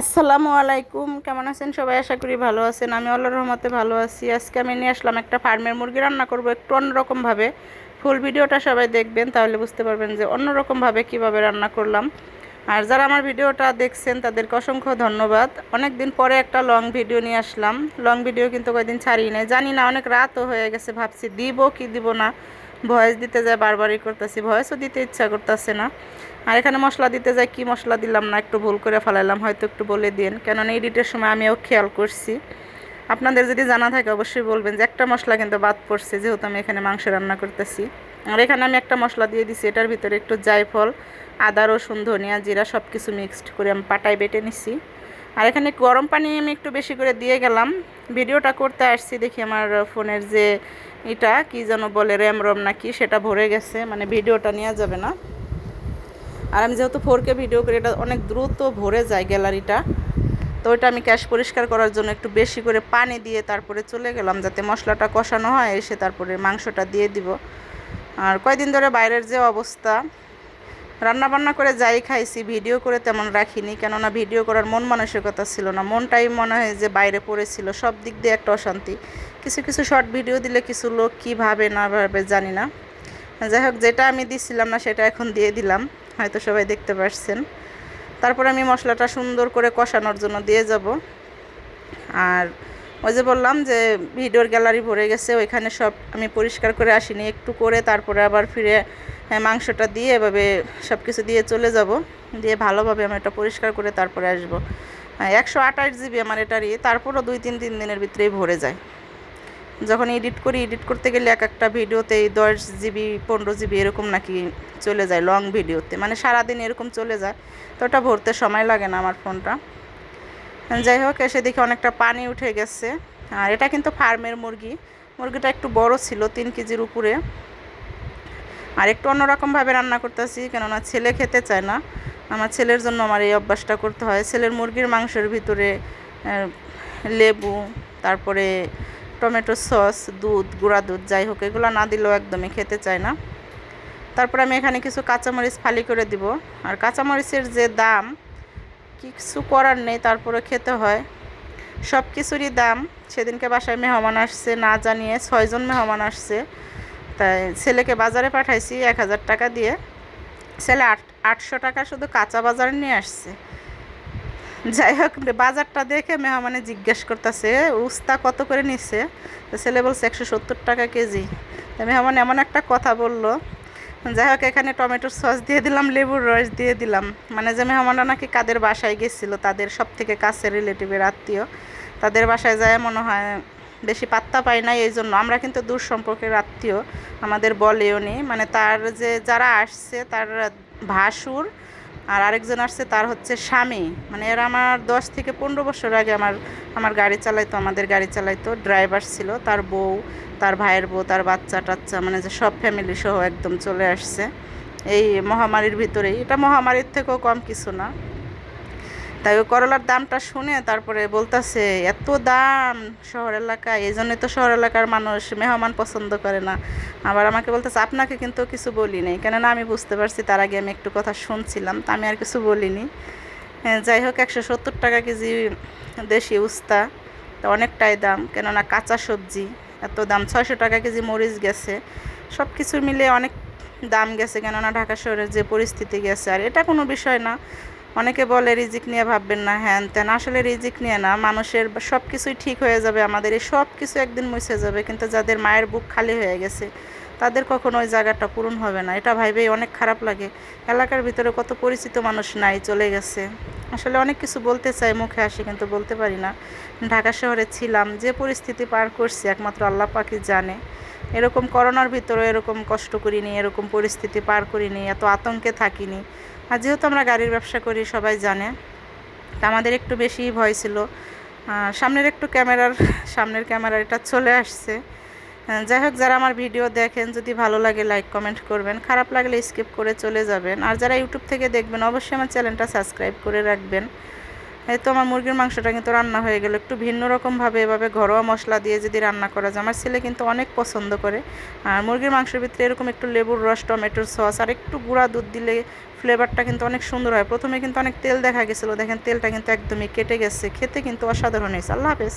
আসসালামু আলাইকুম। কেমন আছেন সবাই? আশা করি ভালো আছেন। আমি আল্লাহর রহমতে ভালো আছি। আজকে আমি নিয়ে আসলাম একটা ফার্মের মুরগি রান্না করব একটু অন্যরকমভাবে। ফুল ভিডিওটা সবাই দেখবেন, তাহলে বুঝতে পারবেন যে অন্যরকমভাবে কীভাবে রান্না করলাম। আর যারা আমার ভিডিওটা দেখছেন, তাদেরকে অসংখ্য ধন্যবাদ। অনেক দিন পরে একটা লং ভিডিও নিয়ে আসলাম। লং ভিডিও কিন্তু কয়েকদিন ছাড়িয়ে নেই। জানি না, অনেক রাতও হয়ে গেছে, ভাবছি দিব কি দিব না। ভয়েস দিতে যায়, বারবারই করতেছি। ভয়েসও দিতে ইচ্ছা করতেছে না। আর এখানে মশলা দিতে যাই কি মশলা দিলাম না, একটু ভুল করে ফেলাইলাম, হয়তো একটু বলে দিন কেননা এডিটের সময় আমিও খেয়াল করছি। আপনাদের যদি জানা থাকে, অবশ্যই বলবেন যে একটা মশলা কিন্তু বাদ পড়ছে, যেহেতু আমি এখানে মাংস রান্না করতেছি। আর এখানে আমি একটা মশলা দিয়ে দিছি, এটার ভিতরে একটু জায়ফল, আদা, রসুন, ধনিয়া জিরা সব কিছু মিক্সড করে আমি পাটায় বেটে নিছি। আর এখানে গরম পানি আমি একটু বেশি করে দিয়ে গেলাম। ভিডিওটা করতে আসছি দেখি আমার ফোনের যে এটা কি যেন বলে র্যাম রম নাকি, সেটা ভরে গেছে মানে ভিডিওটা নেওয়া যাবে না। আর আমি যেহেতু ফোরকে ভিডিও করি, এটা অনেক দ্রুত ভরে যায় গ্যালারিটা। তো ওইটা আমি ক্যাশ পরিষ্কার করার জন্য একটু বেশি করে পানি দিয়ে তারপরে চলে গেলাম, যাতে মশলাটা কষানো হয়, এসে তারপরে মাংসটা দিয়ে দিব। আর কয়দিন ধরে বাইরের যে অবস্থা রান্না বান্না করে যাই খাইছি, ভিডিও করে তেমন রাখিনি, কেননা ভিডিও করার মন মানসিকতা ছিল না। মনটাই মনে হয় যে বাইরে পড়েছিল, সব দিক দিয়ে একটা অশান্তি। কিছু কিছু শর্ট ভিডিও দিলে কিছু লোক কী ভাবে না ভাবে জানি না। যাই হোক, যেটা আমি দিছিলাম না সেটা এখন দিয়ে দিলাম, হয়তো সবাই দেখতে পাচ্ছেন তারপর আমি মশলাটা সুন্দর করে কষানোর জন্য দিয়ে যাব। আর ওই যে বললাম যে ভিডিওর গ্যালারি ভরে গেছে ওইখানে সব আমি পরিষ্কার করে আসিনি একটু করে তারপরে আবার ফিরে হ্যাঁ, মাংসটা দিয়ে এভাবে সব কিছু দিয়ে চলে যাব। দিয়ে ভালোভাবে আমি এটা পরিষ্কার করে তারপরে আসব। একশো আঠাশ জিবি আমার এটারই তারপরও দুই তিন তিন দিনের ভিতরেই ভরে যায়। যখন এডিট করি এডিট করতে গেলে এক একটা ভিডিওতে দশ জিবি পনেরো জিবি এরকম নাকি চলে যায় লং ভিডিওতে। মানে সারাদিন এরকম চলে যায় তো ওটা ভরতে সময় লাগে না আমার ফোনটা। যাই হোক, এসে দেখি অনেকটা পানি উঠে গেছে। আর এটা কিন্তু ফার্মের মুরগি। মুরগিটা একটু বড় ছিল, তিন কেজির উপরে। আর একটু অন্যরকমভাবে রান্না করতেছি, কেননা ছেলে খেতে চায় না। আমার ছেলের জন্য আমার এই অভ্যাসটা করতে হয়। ছেলের মুরগির মাংসের ভিতরে লেবু, তারপরে টমেটো সস, দুধ, গুঁড়া দুধ, যাই হোক, এগুলো না দিলেও একদমই খেতে চায় না। তারপর আমি এখানে কিছু কাঁচামরিচ ফালি করে দিব। আর কাঁচামরিচের যে দাম কিছু করার নেই তারপরে খেতে হয়। সব কিছুরই দাম। সেদিনকে বাসায় মেহমান আসছে, না জানিয়ে ছয়জন মেহমান আসছে। তাই ছেলেকে বাজারে পাঠাইছি এক হাজার টাকা দিয়ে। ছেলে আট, আটশো টাকা শুধু কাঁচা বাজার নিয়ে আসছে। যাই হোক, বাজারটা দেখে মেহমানে জিজ্ঞেস করতেছে, উস্তা কত করে নিচ্ছে ছেলে বলছে একশো সত্তর টাকা কেজি। মেহমান এমন একটা কথা বলল যাই হোক এখানে টমেটোর সস দিয়ে দিলাম, লেবুর রস দিয়ে দিলাম। মানে যে মেহমানরা নাকি কাদের বাসায় গেছিল, তাদের সব থেকে কাছের রিলেটিভের আত্মীয়। তাদের বাসায় যায় মনে হয় বেশি পাত্তা পাই না এই জন্য আমরা কিন্তু দূর সম্পর্কের আত্মীয়, আমাদের বলেও নি মানে তার যে, যারা আসছে, তার ভাসুর আর আরেকজন আসছে, তার হচ্ছে স্বামী। মানে এরা আমার দশ থেকে পনেরো বছর আগে আমার আমার গাড়ি চালাইতো, আমাদের গাড়ি চালাইতো। ড্রাইভার ছিল, তার বউ, তার ভাইয়ের বউ, তার বাচ্চা টাচ্চা মানে যে সব ফ্যামিলি সহ একদম চলে আসছে। এই মহামারীর ভিতরেই। এটা মহামারীর থেকেও কম কিছু না। তাই ওই করলার দামটা শুনে তারপরে বলতেছে এত দাম শহর এলাকায় এই জন্যই তো শহর এলাকার মানুষ মেহমান পছন্দ করে না। আবার আমাকে বলতেছে আপনাকে কিন্তু কিছু বলি নাই। কেননা আমি বুঝতে পারছি তার আগে আমি একটু কথা শুনছিলাম তা আমি আর কিছু বলিনি। হ্যাঁ, যাই হোক একশো সত্তর টাকা কেজি দেশি উস্তা তা অনেকটাই দাম। কেননা কাঁচা সবজি এত দাম ছয়শো টাকা কেজি মরিচ গেছে। সব কিছু মিলে অনেক দাম গেছে কেননা ঢাকা শহরের যে পরিস্থিতি গেছে। আর এটা কোনো বিষয় না। অনেকে বলে রিজিক নিয়ে ভাববেন না, হ্যান ত্যান। আসলে রিজিক নিয়ে না, মানুষের সব কিছুই ঠিক হয়ে যাবে আমাদের। এই সব কিছু একদিন মুছে যাবে, কিন্তু যাদের মায়ের বুক খালি হয়ে গেছে, তাদের কখনো ওই জায়গাটা পূরণ হবে না। এটা ভাইবেই অনেক খারাপ লাগে। এলাকার ভিতরে কত পরিচিত মানুষ নাই, চলে গেছে। আসলে অনেক কিছু বলতে চাই, মুখে আসি কিন্তু বলতে পারি না। ঢাকা শহরে ছিলাম, যে পরিস্থিতি পার করছি একমাত্র আল্লাহ পাকি জানে। এরকম করোনার ভিতরে এরকম কষ্ট করিনি, এরকম পরিস্থিতি পার করিনি, এত আতঙ্কে থাকিনি। আর যেহেতু আমরা গাড়ির ব্যবসা করি, সবাই জানে। তা আমাদের একটু বেশি ভয় ছিল। সামনের একটু ক্যামেরার, সামনের ক্যামেরা এটা চলে আসছে। যাই হোক, যারা আমার ভিডিও দেখেন, যদি ভালো লাগে লাইক কমেন্ট করবেন। খারাপ লাগলে স্কিপ করে চলে যাবেন। আর যারা ইউটিউব থেকে দেখবেন, অবশ্যই আমার চ্যানেলটা সাবস্ক্রাইব করে রাখবেন। এই তো আমার মুরগির মাংসটা কিন্তু রান্না হয়ে গেল। একটু ভিন্ন রকমভাবে এভাবে ঘরোয়া মশলা দিয়ে যদি রান্না করা যায়, আমার ছেলে কিন্তু অনেক পছন্দ করে। আর মুরগির মাংসের ভিতরে এরকম একটু লেবুর রস, টমেটোর সস, আর একটু গুঁড়া দুধ দিলে ফ্লেভারটা কিন্তু অনেক সুন্দর হয়। প্রথমে কিন্তু অনেক তেল দেখা গেছিল। দেখেন, তেলটা কিন্তু একদমই কেটে গেছে। খেতে কিন্তু অসাধারণ হয়েছে। আল্লাহ হাফেজ।